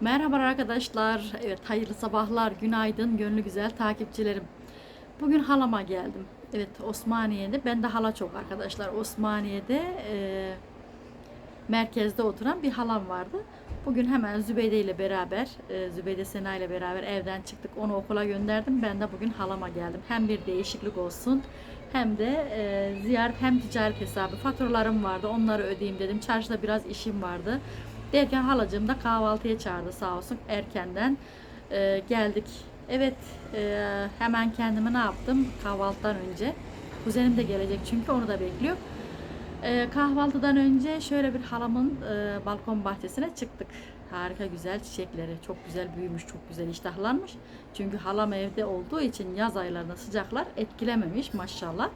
Merhaba arkadaşlar. Evet hayırlı sabahlar, günaydın, gönlü güzel takipçilerim. Bugün halama geldim. Evet Osmaniye'de, ben de hala çok arkadaşlar. Osmaniye'de e, merkezde oturan bir halam vardı. Bugün hemen Zübeyde ile beraber, e, Zübeyde Sena ile beraber evden çıktık. Onu okula gönderdim. Ben de bugün halama geldim. Hem bir değişiklik olsun hem de e, ziyaret hem ticaret hesabı faturalarım vardı. Onları ödeyeyim dedim. Çarşıda biraz işim vardı. Derken halacığım da kahvaltıya çağırdı sağ olsun erkenden e, geldik. Evet e, hemen kendime ne yaptım kahvaltıdan önce. Kuzenim de gelecek çünkü onu da bekliyor. E, kahvaltıdan önce şöyle bir halamın e, balkon bahçesine çıktık. Harika güzel çiçekleri çok güzel büyümüş çok güzel iştahlanmış. Çünkü halam evde olduğu için yaz aylarında sıcaklar etkilememiş maşallah.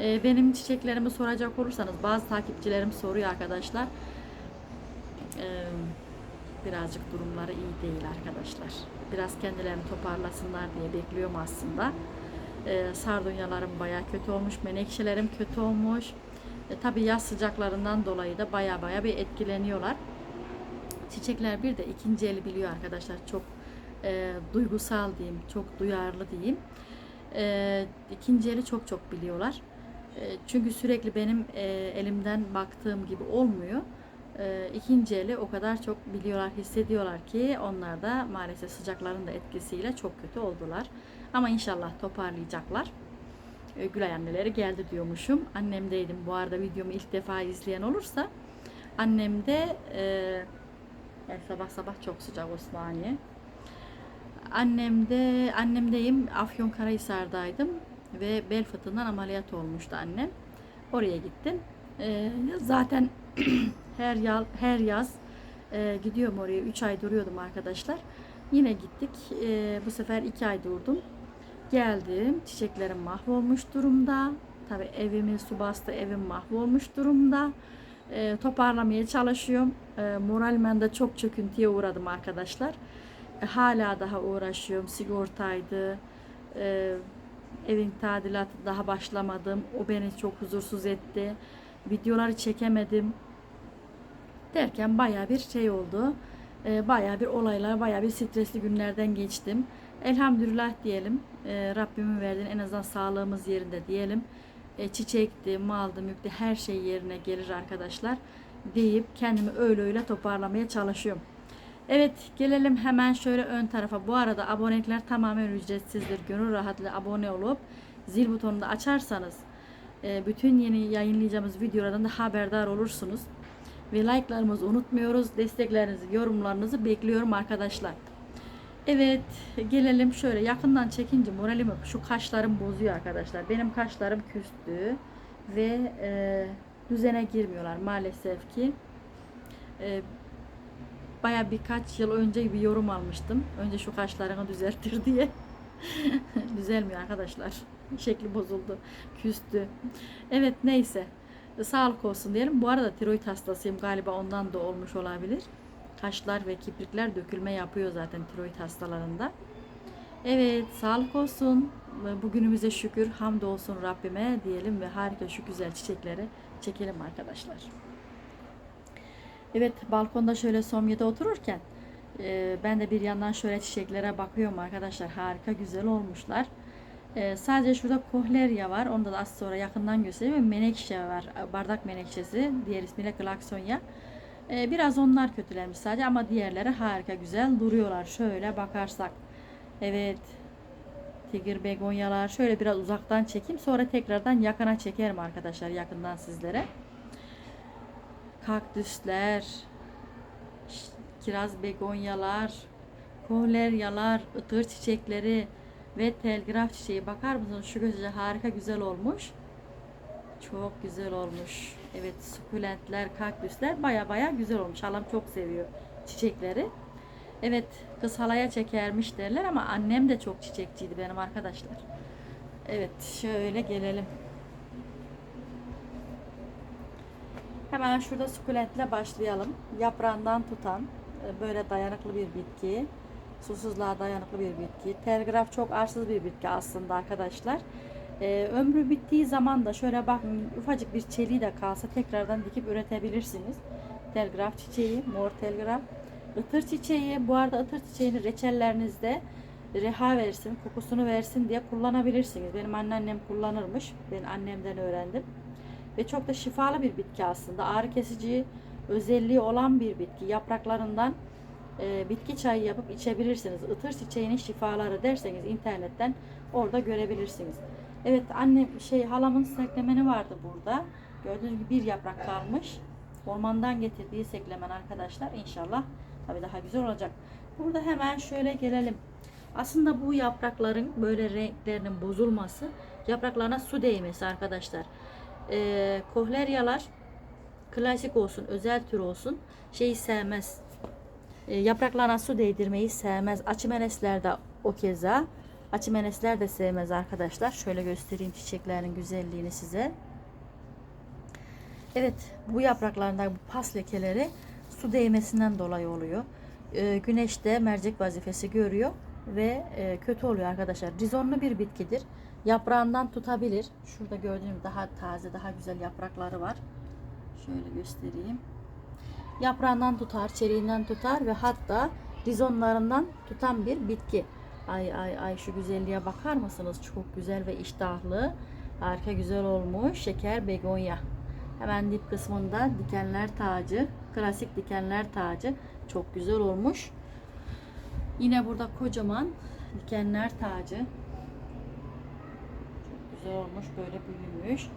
E, benim çiçeklerimi soracak olursanız bazı takipçilerim soruyor arkadaşlar. Birazcık durumları iyi değil arkadaşlar. Biraz kendilerini toparlasınlar diye bekliyorum aslında. Sardunyalarım bayağı kötü olmuş, menekşelerim kötü olmuş. E, tabii yaz sıcaklarından dolayı da baya baya bir etkileniyorlar. Çiçekler bir de ikinci eli biliyor arkadaşlar. Çok e, duygusal diyeyim, çok duyarlı diyeyim. E, ikinci eli çok çok biliyorlar. E, çünkü sürekli benim e, elimden baktığım gibi olmuyor ikinci eli o kadar çok biliyorlar, hissediyorlar ki onlar da maalesef sıcakların da etkisiyle çok kötü oldular. Ama inşallah toparlayacaklar. E, Gülay anneleri geldi diyormuşum. Annemdeydim. Bu arada videomu ilk defa izleyen olursa annem de e, yani sabah sabah çok sıcak Osmaniye. Annemde annemdeyim. Afyonkarahisar'daydım ve bel fıtığından ameliyat olmuştu annem. Oraya gittim. E, zaten her yaz, her yaz e, gidiyorum oraya. 3 ay duruyordum arkadaşlar. Yine gittik. E, bu sefer 2 ay durdum. Geldim. Çiçeklerim mahvolmuş durumda. Tabi evimin su bastı. Evim mahvolmuş durumda. E, toparlamaya çalışıyorum. E, moralmen de çok çöküntüye uğradım arkadaşlar. E, hala daha uğraşıyorum. Sigortaydı. E, evin tadilatı daha başlamadım. O beni çok huzursuz etti. Videoları çekemedim derken baya bir şey oldu. E, baya bir olaylar, baya bir stresli günlerden geçtim. Elhamdülillah diyelim. E, Rabbimin verdiğin en azından sağlığımız yerinde diyelim. E, çiçekti, maldı, mülktü her şey yerine gelir arkadaşlar deyip kendimi öyle öyle toparlamaya çalışıyorum. Evet gelelim hemen şöyle ön tarafa. Bu arada abonelikler tamamen ücretsizdir. Gönül rahatlığı abone olup zil butonunu da açarsanız e, bütün yeni yayınlayacağımız videolardan da haberdar olursunuz ve like'larımızı unutmuyoruz. Desteklerinizi, yorumlarınızı bekliyorum arkadaşlar. Evet, gelelim şöyle yakından çekince moralimi şu kaşlarım bozuyor arkadaşlar. Benim kaşlarım küstü ve e, düzene girmiyorlar maalesef ki. E, Baya birkaç yıl önce bir yorum almıştım. Önce şu kaşlarını düzeltir diye. Düzelmiyor arkadaşlar. Şekli bozuldu. Küstü. Evet neyse sağlık olsun diyelim. Bu arada tiroid hastasıyım galiba ondan da olmuş olabilir. Kaşlar ve kiprikler dökülme yapıyor zaten tiroid hastalarında. Evet sağlık olsun. Bugünümüze şükür hamdolsun Rabbime diyelim ve harika şu güzel çiçekleri çekelim arkadaşlar. Evet balkonda şöyle somyede otururken e, ben de bir yandan şöyle çiçeklere bakıyorum arkadaşlar. Harika güzel olmuşlar. Ee, sadece şurada kohlerya var. Onu da az sonra yakından göstereyim. Menekşe var. Bardak menekşesi. Diğer ismiyle glaksonya. Ee, biraz onlar kötülermiş sadece ama diğerleri harika güzel duruyorlar. Şöyle bakarsak. Evet. Tigir begonyalar. Şöyle biraz uzaktan çekeyim. Sonra tekrardan yakına çekerim arkadaşlar. Yakından sizlere. Kaktüsler. Kiraz begonyalar. Kohleryalar. ıtır çiçekleri ve telgraf çiçeği bakar mısınız? Şu gözce harika güzel olmuş. Çok güzel olmuş. Evet sukulentler, kaktüsler baya baya güzel olmuş. Halam çok seviyor çiçekleri. Evet kız halaya çekermiş derler ama annem de çok çiçekçiydi benim arkadaşlar. Evet şöyle gelelim. Hemen şurada sukulentle başlayalım. Yaprağından tutan e, böyle dayanıklı bir bitki susuzluğa dayanıklı bir bitki. Telgraf çok arsız bir bitki aslında arkadaşlar. Ee, ömrü bittiği zaman da şöyle bakın ufacık bir çeliği de kalsa tekrardan dikip üretebilirsiniz. Telgraf çiçeği, mor telgraf. ıtır çiçeği. Bu arada ıtır çiçeğini reçellerinizde reha versin, kokusunu versin diye kullanabilirsiniz. Benim anneannem kullanırmış. Ben annemden öğrendim. Ve çok da şifalı bir bitki aslında. Ağrı kesici özelliği olan bir bitki. Yapraklarından e, bitki çayı yapıp içebilirsiniz. Itır çiçeğinin şifaları derseniz internetten orada görebilirsiniz. Evet annem şey halamın seklemeni vardı burada. Gördüğünüz gibi bir yaprak kalmış. Ormandan getirdiği seklemen arkadaşlar inşallah tabii daha güzel olacak. Burada hemen şöyle gelelim. Aslında bu yaprakların böyle renklerinin bozulması yapraklarına su değmesi arkadaşlar. Ee, kohleryalar klasik olsun, özel tür olsun şeyi sevmez. Ee, yapraklarına su değdirmeyi sevmez. Açımenesler de o keza. Açımenesler de sevmez arkadaşlar. Şöyle göstereyim çiçeklerin güzelliğini size. Evet bu yapraklarında bu pas lekeleri su değmesinden dolayı oluyor. Ee, güneşte mercek vazifesi görüyor ve e, kötü oluyor arkadaşlar. Rizonlu bir bitkidir. Yaprağından tutabilir. Şurada gördüğünüz daha taze, daha güzel yaprakları var. Şöyle göstereyim. Yaprağından tutar, çeliğinden tutar ve hatta rizonlarından tutan bir bitki. Ay ay ay şu güzelliğe bakar mısınız? Çok güzel ve iştahlı. Harika güzel olmuş. Şeker begonya. Hemen dip kısmında dikenler tacı. Klasik dikenler tacı. Çok güzel olmuş. Yine burada kocaman dikenler tacı. Çok güzel olmuş. Böyle büyümüş.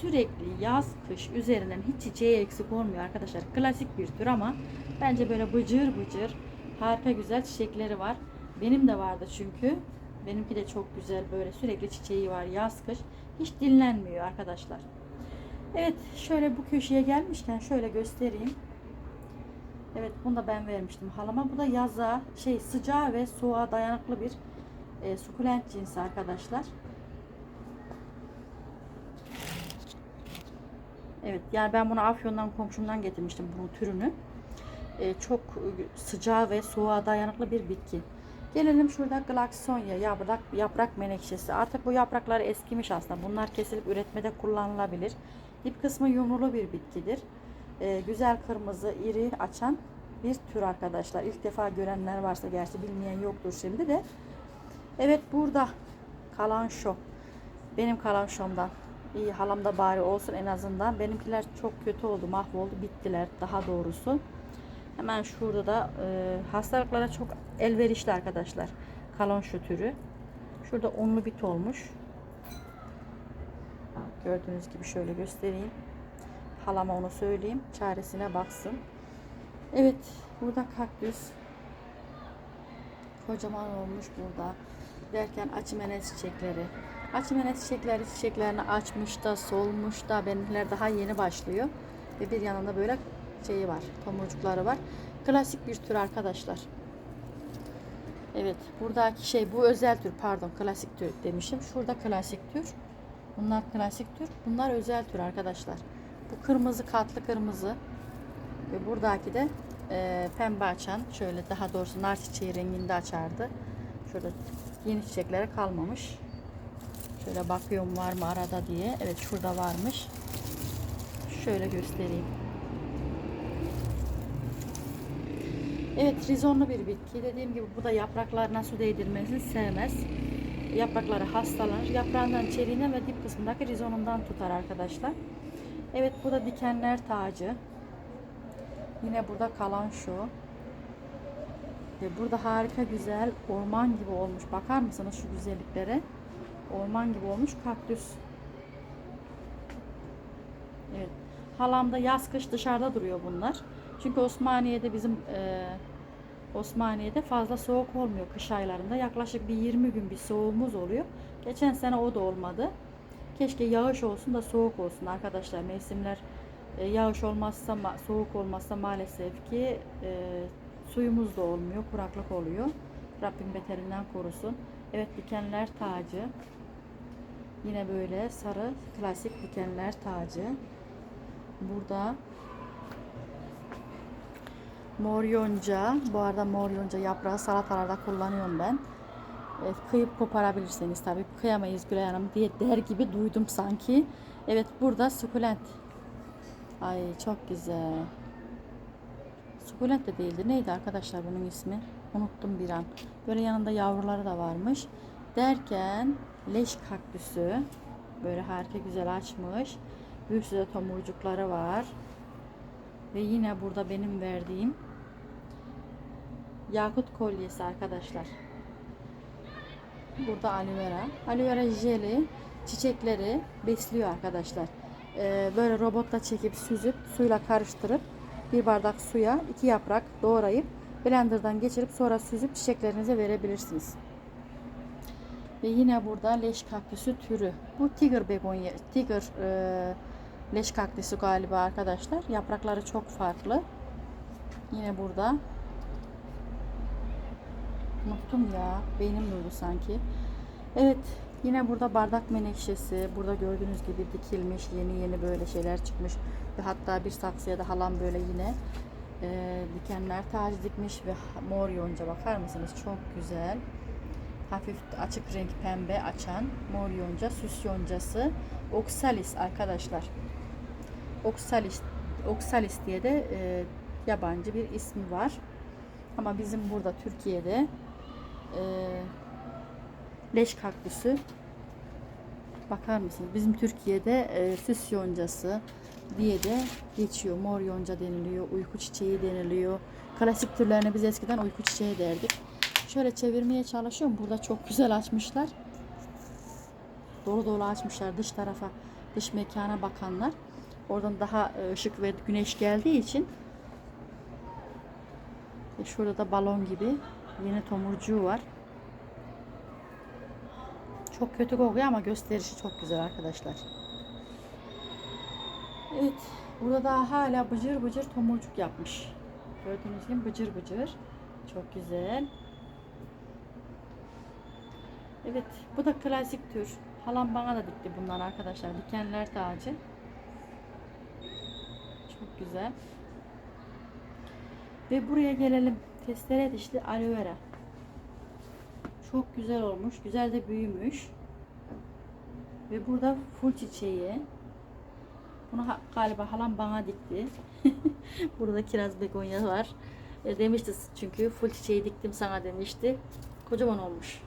Sürekli yaz kış üzerinden hiç çiçeği eksik olmuyor arkadaşlar. Klasik bir tür ama bence böyle bıcır bıcır harika güzel çiçekleri var. Benim de vardı çünkü. Benimki de çok güzel böyle sürekli çiçeği var yaz kış. Hiç dinlenmiyor arkadaşlar. Evet şöyle bu köşeye gelmişken şöyle göstereyim. Evet bunu da ben vermiştim halama. Bu da yaza şey sıcağa ve soğuğa dayanıklı bir e, sukulent cinsi arkadaşlar. Evet yani ben bunu Afyon'dan komşumdan getirmiştim bunun türünü. E, çok sıcağa ve soğuğa dayanıklı bir bitki. Gelelim şurada Glaksonia yaprak, yaprak menekşesi. Artık bu yapraklar eskimiş aslında. Bunlar kesilip üretmede kullanılabilir. Dip kısmı yumrulu bir bitkidir. E, güzel kırmızı, iri açan bir tür arkadaşlar. İlk defa görenler varsa gerçi bilmeyen yoktur şimdi de. Evet burada kalan şu. Benim kalan şomdan. İyi halamda bari olsun en azından. Benimkiler çok kötü oldu, mahvoldu, bittiler daha doğrusu. Hemen şurada da e, hastalıklara çok elverişli arkadaşlar. Kalon şu türü. Şurada onlu bit olmuş. Gördüğünüz gibi şöyle göstereyim. Halama onu söyleyeyim. Çaresine baksın. Evet. Burada kaktüs. Kocaman olmuş burada. Derken açımenes çiçekleri. Açımenes çiçekleri çiçeklerini açmış da solmuş da benimkiler daha yeni başlıyor. Ve bir yanında böyle şeyi var. Tomurcukları var. Klasik bir tür arkadaşlar. Evet. Buradaki şey bu özel tür pardon klasik tür demişim. Şurada klasik tür. Bunlar klasik tür. Bunlar özel tür arkadaşlar. Bu kırmızı katlı kırmızı. Ve buradaki de e, pembe açan şöyle daha doğrusu nar çiçeği renginde açardı. Şurada yeni çiçekleri kalmamış. Şöyle bakıyorum var mı arada diye. Evet şurada varmış. Şöyle göstereyim. Evet rizonlu bir bitki. Dediğim gibi bu da yapraklarına su değdirmesini sevmez. Yaprakları hastalanır. Yaprağından çeliğinden ve dip kısmındaki rizonundan tutar arkadaşlar. Evet bu da dikenler tacı. Yine burada kalan şu. Ve burada harika güzel orman gibi olmuş. Bakar mısınız şu güzelliklere? Orman gibi olmuş kaktüs. Evet. Halamda yaz kış dışarıda duruyor bunlar. Çünkü Osmaniye'de bizim e, Osmaniye'de fazla soğuk olmuyor kış aylarında. Yaklaşık bir 20 gün bir soğuğumuz oluyor. Geçen sene o da olmadı. Keşke yağış olsun da soğuk olsun arkadaşlar. Mevsimler e, yağış olmazsa, soğuk olmazsa maalesef ki e, suyumuz da olmuyor. Kuraklık oluyor. Rabbim beterinden korusun. Evet dikenler tacı. Yine böyle sarı klasik dikenler tacı. Burada mor yonca. Bu arada mor yonca yaprağı salatalarda kullanıyorum ben. Evet, kıyıp koparabilirseniz tabii kıyamayız Gülay Hanım diye der gibi duydum sanki. Evet burada sukulent. Ay çok güzel. Sukulent de değildi. Neydi arkadaşlar bunun ismi? Unuttum bir an. Böyle yanında yavruları da varmış. Derken leş kaktüsü böyle harika güzel açmış. Bir sürü de tomurcukları var. Ve yine burada benim verdiğim yakut kolyesi arkadaşlar. Burada aloe vera. Aloe vera jeli çiçekleri besliyor arkadaşlar. Ee, böyle robotla çekip süzüp suyla karıştırıp bir bardak suya iki yaprak doğrayıp blenderdan geçirip sonra süzüp çiçeklerinize verebilirsiniz. Ve yine burada leş kaktüsü türü. Bu tiger begonya, tiger e, leş kaktüsü galiba arkadaşlar. Yaprakları çok farklı. Yine burada. Unuttum ya. Beynim durdu sanki. Evet. Yine burada bardak menekşesi. Burada gördüğünüz gibi dikilmiş. Yeni yeni böyle şeyler çıkmış. Ve hatta bir saksıya da halam böyle yine e, dikenler tacı dikmiş ve mor yonca bakar mısınız? Çok güzel. Hafif açık renk pembe açan mor yonca, süs yoncası. Oxalis arkadaşlar. Oxalis, Oxalis diye de e, yabancı bir ismi var. Ama bizim burada Türkiye'de e, leş kaktüsü bakar mısınız? Bizim Türkiye'de e, süs yoncası diye de geçiyor. Mor yonca deniliyor, uyku çiçeği deniliyor. Klasik türlerine biz eskiden uyku çiçeği derdik. Şöyle çevirmeye çalışıyorum. Burada çok güzel açmışlar. Dolu dolu açmışlar dış tarafa, dış mekana bakanlar. Oradan daha e, ışık ve güneş geldiği için ve şurada da balon gibi yeni tomurcuğu var. Çok kötü kokuyor ama gösterişi çok güzel arkadaşlar. Evet. Burada da hala bıcır bıcır tomurcuk yapmış. Gördüğünüz gibi bıcır bıcır. Çok güzel. Evet. Bu da klasik tür. Halam bana da dikti bundan arkadaşlar. Dikenler tacı. Çok güzel. Ve buraya gelelim. Testere dişli aloe vera. Çok güzel olmuş. Güzel de büyümüş. Ve burada full çiçeği. Bunu galiba halam bana dikti. burada kiraz begonya var. E, demişti çünkü full çiçeği diktim sana demişti. Kocaman olmuş.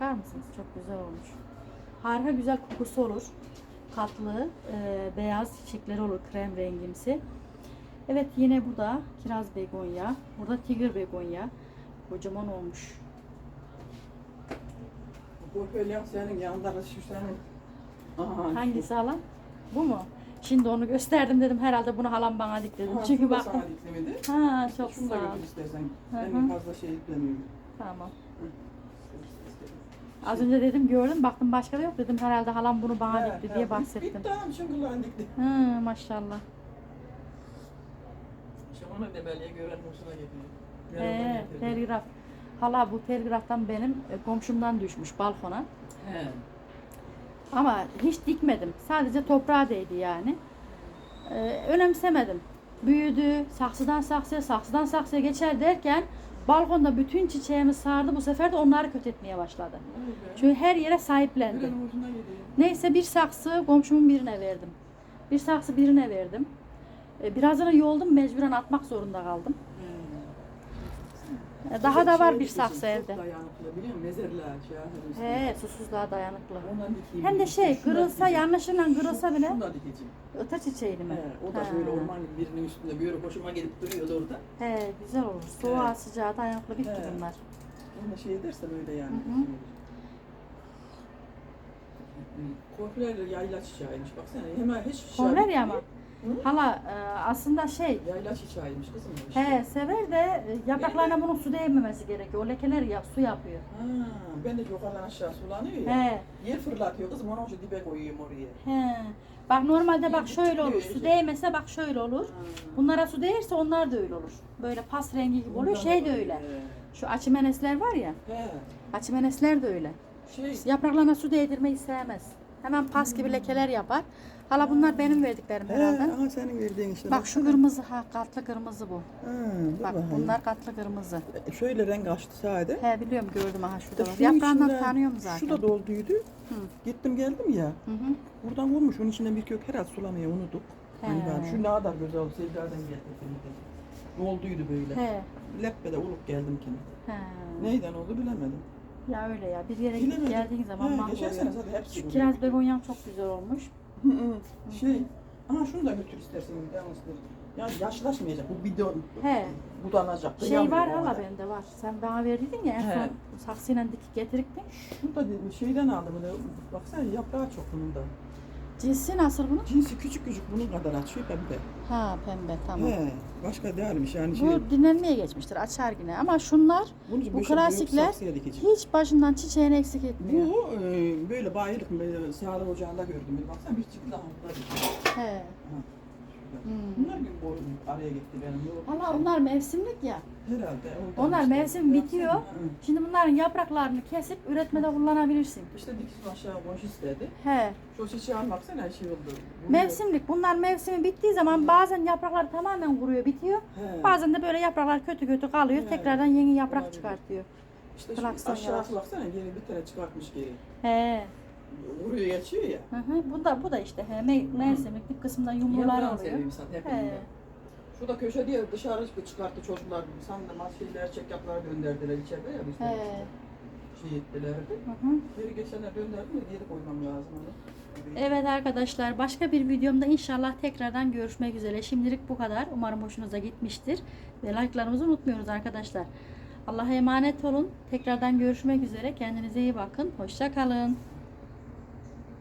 Bakar mısınız? Çok güzel olmuş. Harika güzel kokusu olur. Katlı, e, beyaz çiçekleri olur krem rengimsi. Evet yine bu da kiraz begonya. Burada tiger begonya. Kocaman olmuş. Bu böyle senin yanında şu senin. Aha. Hangisi halam? Bu mu? Şimdi onu gösterdim dedim herhalde bunu halam bana dik dedim. Aha, Çünkü şunu da bak. sana diklemedi. Ha çok Şunu sağ da ol. götür istersen. Hı hı. fazla şey yüklemiyorum. Tamam. Az önce dedim gördüm baktım başka da yok dedim herhalde halam bunu bana He, dikti he, diye bahsettim. Bir tane şunlardan dikti. Hı, maşallah. İşte onu demeliye gören hoşuna gidiyor. He, telgraf. Hala bu telgraftan benim e, komşumdan düşmüş balkona. He. Ama hiç dikmedim. Sadece toprağa değdi yani. Ee, önemsemedim. Büyüdü, saksıdan saksıya, saksıdan saksıya geçer derken balkonda bütün çiçeğimi sardı. Bu sefer de onları kötü etmeye başladı. Çünkü her yere sahiplendi. Neyse bir saksı komşumun birine verdim. Bir saksı birine verdim. Ee, birazını yoldum mecburen atmak zorunda kaldım. Ee, Daha da var bir saksı evde. Dayanıklı biliyor musun? Mezarlığa şey yapıyorsun. He, susuzluğa dayanıklı. Ondan dikeyim. Hem de şey da kırılsa yanlışıyla kırılsa bile Şunu da dikeceğim. ıta çiçeğini mi? He, o da Ha. böyle orman birinin üstünde böyle hoşuma gelip duruyordu orada. He güzel olur. Soğuğa Evet. sıcağa dayanıklı bitki Evet. bunlar. Ona şey edersen öyle yani. Hı hı. Korkularla yayla çiçeğiymiş baksana. Hemen hiç çiçeği Konver ya ama. Hı? Hala e, aslında şey Yayla çiçeğiymiş kızım. o he işte. sever de e, yapraklarına bunun su değmemesi gerekiyor. O lekeler ya, su yapıyor. Ha, ben de yukarıdan aşağı sulanıyor ya. He Yer fırlatıyor kızım onu şu dibe koyuyorum oraya. he. Bak normalde bak şöyle olur. Su değmese bak şöyle olur. Bunlara su değirse onlar da öyle olur. Böyle pas rengi gibi oluyor. Şey de öyle. Şu açımenesler var ya. He. Açımenesler de öyle. Şey, Yapraklarına su değdirmeyi sevmez. Hemen pas gibi lekeler yapar. Hala bunlar benim verdiklerim herhalde. aha senin verdiğin işte. Bak şu kırmızı ha katlı kırmızı bu. Dur Bak bakayım. bunlar katlı kırmızı. Şöyle renk açtı sade. He biliyorum gördüm aha şurada var. Şunun Yaprağından tanıyorum zaten. Şu da dolduydu. Hı. Gittim geldim ya. Hı hı. Buradan olmuş. Onun içinden bir kök herhalde sulamayı unuttuk. He. Hani ben, şu ne kadar güzel oldu. Sevdadan getirdim. Dolduydu böyle. He. Leppede ulup geldim. He. Neyden oldu bilemedim. Ya öyle ya. Bir yere gidip Bilemedim. geldiğin zaman He, mahvoluyor. geçen sene zaten hepsi Şu kiraz begonyan çok güzel olmuş. Hı hı. Şey, aha şunu da götür istersen yalnızdır. Ya yaşlaşmayacak bu bidon. He. Budanacak. Şey var o hala arada. bende var. Sen bana verdin ya en He. son saksıyla dikip getiriktin. Şunu da dedim şeyden aldım. Öyle, baksana yaprağı çok bunun da. Cinsi nasıl bunun? Cinsi küçük küçük bunun kadar açıyor hem de. Ha pembe tamam. He, başka değilmiş yani şey. Bu dinlenmeye geçmiştir açar yine ama şunlar bunu bu klasikler hiç başından çiçeğini eksik etmiyor. Bu e, böyle bayılık böyle sağlık ocağında gördüm. Baksana bir çıktı daha burada. He. Hmm. Bunlar gün boyu araya gitti benim. Yok. Ama onlar mevsimlik ya. Herhalde. Onlar işte. mevsim bitiyor. Hı. Şimdi bunların yapraklarını kesip üretmede kullanabilirsin. İşte dikiş aşağı boş istedi. He. Şu çiçeğe baksana şey oldu. Vuruyor. Mevsimlik. Bunlar mevsimi bittiği zaman bazen yaprakları tamamen kuruyor, bitiyor. He. Bazen de böyle yapraklar kötü kötü kalıyor. He. Tekrardan yeni yaprak Olabilir. çıkartıyor. İşte şu aşağısı baksana geri bir tane çıkartmış geri. He. Vuruyor geçiyor ya. Hı hı. Bu da bu da işte he. Me- mevsimlik bir kısımda yumrular Yaprağını oluyor. zaten He. hepinde. Şurada köşe diye dışarı çıkarttı çocuklar. Sandım şeyler çekyaplar gönderdiler içeride ya bizde. He. Şey ettilerdi. Hı hı. Geri geçenler gönderdim de geri koymam lazım onu. Evet arkadaşlar başka bir videomda inşallah tekrardan görüşmek üzere. Şimdilik bu kadar. Umarım hoşunuza gitmiştir. Ve like'larımızı unutmuyoruz arkadaşlar. Allah'a emanet olun. Tekrardan görüşmek üzere. Kendinize iyi bakın. Hoşça kalın.